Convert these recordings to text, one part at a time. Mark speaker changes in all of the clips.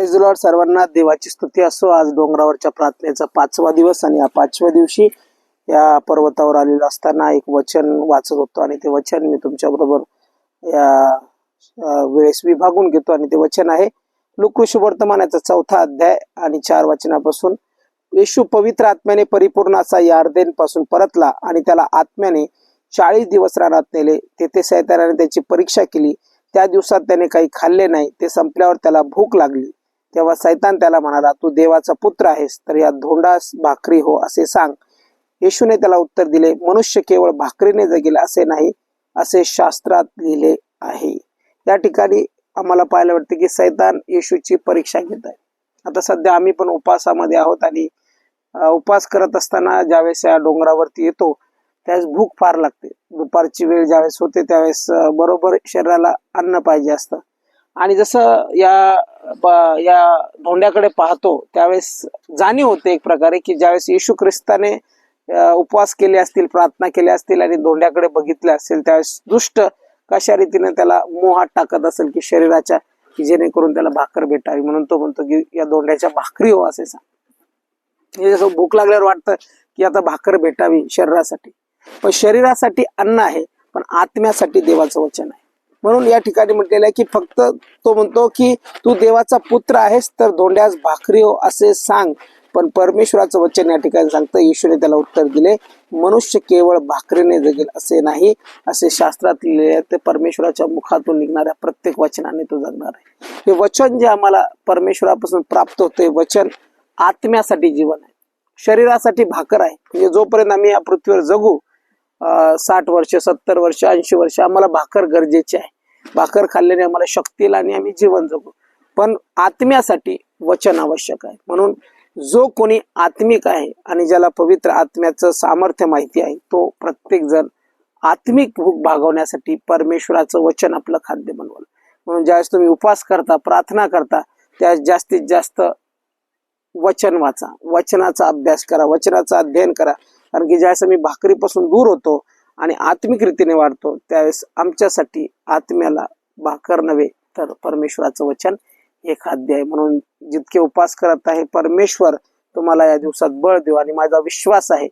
Speaker 1: Praise सर्वांना देवाची स्तुती असो. आज डोंगरावरच्या प्रार्थनेचा पाचवा दिवस आणि या पाचव्या दिवशी या पर्वतावर आलेलो असताना एक वचन वाचत होतो आणि ते वचन मी तुमच्याबरोबर या वेळेस विभागून घेतो आणि ते वचन आहे लुकृष वर्तमानाचा चौथा अध्याय आणि चार वचनापासून येशू पवित्र आत्म्याने परिपूर्ण असा यार्देन पासून परतला आणि त्याला आत्म्याने चाळीस दिवस रानात नेले. तेथे सैतानाने त्याची परीक्षा केली. त्या दिवसात त्याने काही खाल्ले नाही. ते संपल्यावर त्याला भूक लागली. तेव्हा सैतान त्याला म्हणाला तू देवाचा पुत्र आहेस तर या धोंडास भाकरी हो असे सांग. येशूने त्याला उत्तर दिले मनुष्य केवळ भाकरीने जगेल असे नाही असे शास्त्रात लिहिले आहे. या ठिकाणी आम्हाला पाहायला वाटते की सैतान येशूची परीक्षा घेत आहे. आता सध्या आम्ही पण उपासामध्ये आहोत आणि उपास करत असताना ज्यावेळेस या डोंगरावरती येतो त्यावेळेस भूक फार लागते. दुपारची वेळ ज्यावेळेस होते त्यावेळेस बरोबर शरीराला अन्न पाहिजे असतं. आणि जसं या या धोंड्याकडे पाहतो त्यावेळेस जाणीव होते एक प्रकारे की ज्यावेळेस येशू ख्रिस्ताने उपवास केले असतील प्रार्थना केल्या असतील आणि धोंड्याकडे बघितले असेल त्यावेळेस दुष्ट कशा रीतीने त्याला मोहात टाकत असेल की शरीराच्या की जेणेकरून त्याला भाकर भेटावी? म्हणून तो म्हणतो की या दोंड्याच्या भाकरी हो असे सांग. हे जसं भूक लागल्यावर वाटतं की आता भाकर भेटावी शरीरासाठी. पण शरीरासाठी अन्न आहे पण आत्म्यासाठी देवाचं वचन आहे. म्हणून या ठिकाणी म्हटलेलं आहे की फक्त तो म्हणतो की तू देवाचा पुत्र आहेस तर धोंड्यास भाकरी हो असे सांग. पण परमेश्वराचं वचन या ठिकाणी सांगतं येशूने त्याला उत्तर दिले मनुष्य केवळ भाकरीने जगेल असे नाही असे शास्त्रात लिहिले ते परमेश्वराच्या मुखातून निघणाऱ्या प्रत्येक वचनाने तो जगणार आहे. हे वचन जे आम्हाला परमेश्वरापासून प्राप्त होते वचन आत्म्यासाठी जीवन आहे. शरीरासाठी भाकर आहे. म्हणजे जोपर्यंत आम्ही या पृथ्वीवर जगू साठ वर्ष सत्तर वर्ष ऐंशी वर्ष आम्हाला भाकर गरजेची आहे. भाकर खाल्ल्याने आम्हाला शक्ती येईल आणि आम्ही जीवन जगू. पण आत्म्यासाठी वचन आवश्यक आहे. म्हणून जो कोणी आत्मिक आहे आणि ज्याला पवित्र आत्म्याचं सामर्थ्य माहिती आहे तो प्रत्येक जण आत्मिक भूक भागवण्यासाठी परमेश्वराचं वचन आपलं खाद्य बनवलं. म्हणून ज्यावेळेस तुम्ही उपवास करता प्रार्थना करता त्यावेळेस जास्तीत जास्त वचन वाचा. वचनाचा अभ्यास करा. वचनाचं अध्ययन करा. कारण की ज्यावेळेस आम्ही भाकरीपासून दूर होतो आणि आत्मिक रीतीने वाढतो त्यावेळेस आमच्यासाठी आत्म्याला भाकर नव्हे तर परमेश्वराचं वचन हे खाद्य आहे. म्हणून जितके उपास करत आहे परमेश्वर तुम्हाला या दिवसात बळ देऊ आणि माझा विश्वास आहे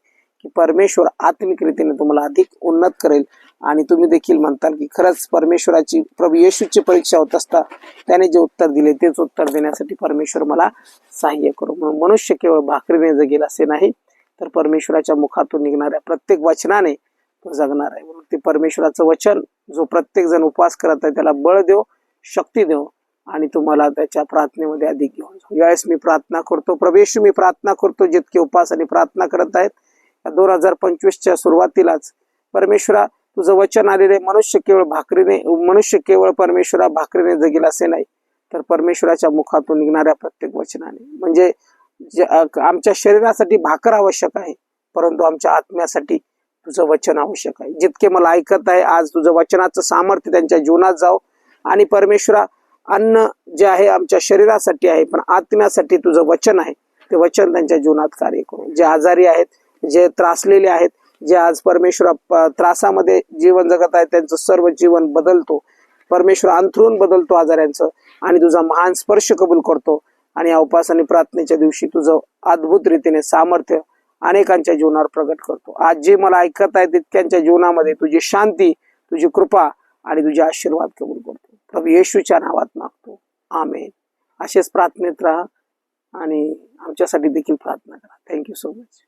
Speaker 1: की परमेश्वर आत्मिक रीतीने तुम्हाला अधिक उन्नत करेल. आणि तुम्ही देखील म्हणताल की खरंच परमेश्वराची प्रभू येशूची परीक्षा होत असता त्याने जे उत्तर दिले तेच उत्तर देण्यासाठी परमेश्वर मला सहाय्य करू. म्हणून मनुष्य केवळ भाकरीने जगेल असे नाही तर परमेश्वराच्या मुखातून निघणाऱ्या प्रत्येक वचनाने तो जगणार आहे. म्हणून ते परमेश्वराचं वचन जो प्रत्येक जण उपवास करत आहे त्याला बळ देव शक्ती देव आणि तुम्हाला त्याच्या प्रार्थनेमध्ये अधिक घेऊन जाऊ. यावेळेस मी प्रार्थना करतो. प्रवेश मी प्रार्थना करतो जितके उपास आणि प्रार्थना करत आहेत या दोन हजार पंचवीसच्या सुरुवातीलाच. परमेश्वरा तुझं वचन आलेले मनुष्य केवळ भाकरीने मनुष्य केवळ परमेश्वरा भाकरीने जगेल असे नाही तर परमेश्वराच्या मुखातून निघणाऱ्या प्रत्येक वचनाने. म्हणजे आमच्या शरीरासाठी भाकर आवश्यक आहे. परंतु आमच्या आत्म्यासाठी तुझं वचन आवश्यक आहे. जितके मला ऐकत आहे आज तुझं वचनाचं सामर्थ्य त्यांच्या जीवनात जाव. आणि परमेश्वरा अन्न जे आहे आमच्या शरीरासाठी आहे पण आत्म्यासाठी तुझं वचन आहे. ते वचन त्यांच्या जीवनात कार्य करू. जे आजारी आहेत जे त्रासलेले आहेत जे आज परमेश्वरा प- त्रासामध्ये जीवन जगत आहे त्यांचं सर्व जीवन बदलतो. परमेश्वर अंथरून बदलतो आजाऱ्यांचं आणि तुझा महान स्पर्श कबूल करतो. आणि या उपास आणि प्रार्थनेच्या दिवशी तुझं अद्भुत रीतीने सामर्थ्य अनेकांच्या जीवनावर प्रकट करतो. आज जे मला ऐकत आहे तितक्यांच्या जीवनामध्ये तुझी शांती तुझी कृपा आणि तुझे आशीर्वाद कबूल करतो. प्रभू येशूच्या नावात मागतो आमेन. असेच प्रार्थनेत राहा आणि आमच्यासाठी देखील प्रार्थना करा. Thank you so much